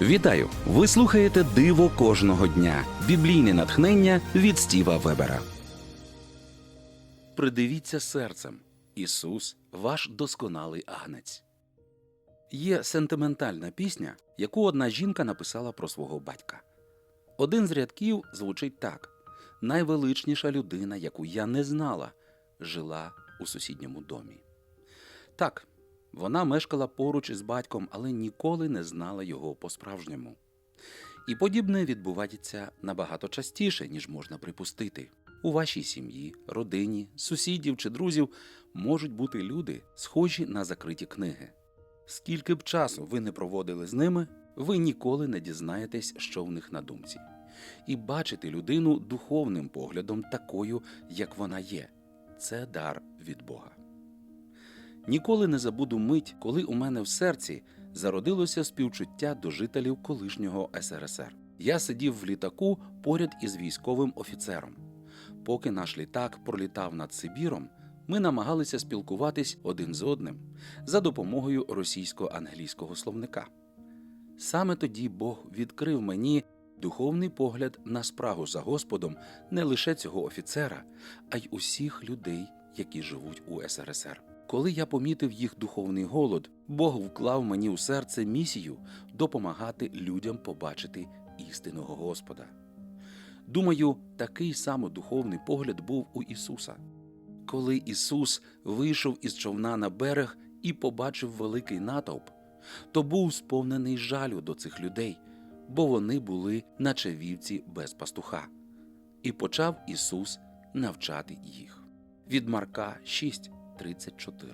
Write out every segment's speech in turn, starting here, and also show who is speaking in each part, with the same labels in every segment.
Speaker 1: Вітаю! Ви слухаєте Диво кожного дня. Біблійне натхнення від Стіва Вебера. Придивіться серцем. Ісус ваш досконалий агнець. Є сентиментальна пісня, яку одна жінка написала про свого батька. Один з рядків звучить так: найвеличніша людина, яку я не знала, жила у сусідньому домі. Так, вона мешкала поруч із батьком, але ніколи не знала його по-справжньому. І подібне відбувається набагато частіше, ніж можна припустити. У вашій сім'ї, родині, сусідів чи друзів можуть бути люди, схожі на закриті книги. Скільки б часу ви не проводили з ними, ви ніколи не дізнаєтесь, що в них на думці. І бачити людину духовним поглядом такою, як вона є це дар від Бога. Ніколи не забуду мить, коли у мене в серці зародилося співчуття до жителів колишнього СРСР. Я сидів в літаку поряд із військовим офіцером. Поки наш літак пролітав над Сибіром, ми намагалися спілкуватись один з одним за допомогою російсько-англійського словника. Саме тоді Бог відкрив мені духовний погляд на спрагу за Господом не лише цього офіцера, а й усіх людей, які живуть у СРСР. Коли я помітив їх духовний голод, Бог вклав мені у серце місію допомагати людям побачити істинного Господа. Думаю, такий само духовний погляд був у Ісуса. Коли Ісус вийшов із човна на берег і побачив великий натовп, то був сповнений жалю до цих людей, бо вони були наче вівці без пастуха. І почав Ісус навчати їх. Від Марка 6, 34.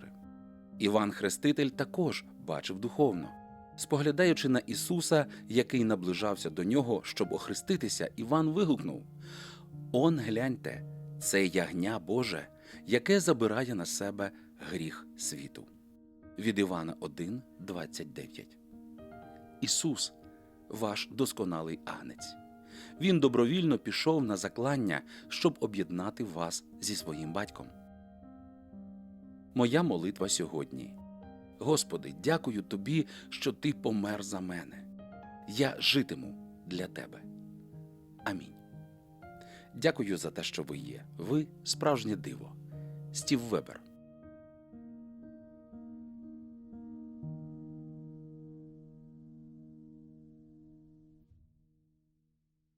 Speaker 1: Іван Хреститель також бачив духовно. Споглядаючи на Ісуса, який наближався до нього, щоб охреститися, Іван вигукнув: Он гляньте, це ягня Боже, яке забирає на себе гріх світу. Від Івана 1, 29. Ісус, ваш досконалий агнець. Він добровільно пішов на заклання, щоб об'єднати вас зі своїм батьком. Моя молитва сьогодні. Господи, дякую Тобі, що Ти помер за мене. Я житиму для Тебе. Амінь. Дякую за те, що ви є. Ви справжнє диво. Стів Вебер.